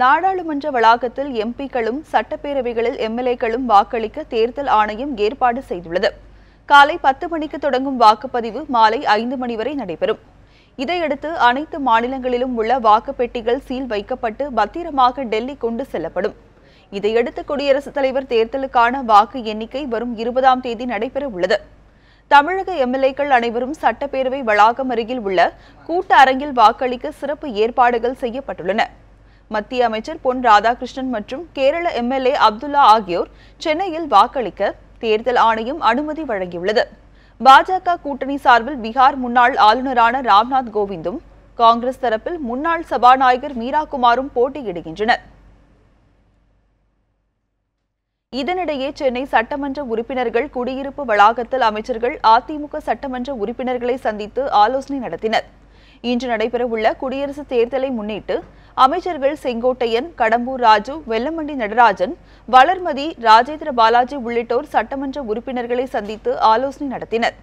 நாடாளுமன்ற வளாகத்தில் எம்பிக்களும் சட்டப்பேரவைகளில் எம்எல்ஏக்களும் வாக்களிக்க தேர்தல் ஆணையம் ஏற்பாடு செய்துள்ளது. காலை பத்து மணிக்கு தொடங்கும் வாக்குப்பதிவு மாலை ஐந்து மணி வரை நடைபெறும். இதையடுத்து அனைத்து மாநிலங்களிலும் உள்ள வாக்குப்பெட்டிகள் சீல் வைக்கப்பட்டு பத்திரமாக டெல்லி கொண்டு செல்லப்படும். இதையடுத்து குடியரசுத் தலைவர் தேர்தலுக்கான வாக்கு எண்ணிக்கை வரும் இருபதாம் தேதி நடைபெற உள்ளது. தமிழக எம்எல்ஏக்கள் அனைவரும் சட்டப்பேரவை வளாகம் அருகில் உள்ள கூட்ட அரங்கில் வாக்களிக்க சிறப்பு ஏற்பாடுகள் செய்யப்பட்டுள்ளன. மத்திய அமைச்சர் பொன் ராதாகிருஷ்ணன் மற்றும் கேரள எம்எல்ஏ அப்துல்லா ஆகியோர் சென்னையில் வாக்களிக்க தேர்தல் ஆணையம் அனுமதி வழங்கியுள்ளது. பாஜக கூட்டணி சார்பில் பீகார் முன்னாள் ஆளுநரான ராம்நாத் கோவிந்தும் காங்கிரஸ் தரப்பில் முன்னாள் சபாநாயகர் மீராகுமாரும் போட்டியிடுகின்றனர். இதனிடையே சென்னை சட்டமன்ற உறுப்பினர்கள் குடியிருப்பு வளாகத்தில் அமைச்சர்கள் அதிமுக சட்டமன்ற உறுப்பினர்களை சந்தித்து ஆலோசனை நடத்தினர். இன்று நடைபெறவுள்ள குடியரசுத் தேர்தலை முன்னிட்டு அமைச்சர்கள் செங்கோட்டையன் கடம்பூர் ராஜு வெல்லமண்டி நடராஜன் வளர்மதி ராஜேந்திர பாலாஜி உள்ளிட்டோர் சட்டமன்ற உறுப்பினர்களை சந்தித்து ஆலோசனை நடத்தினர்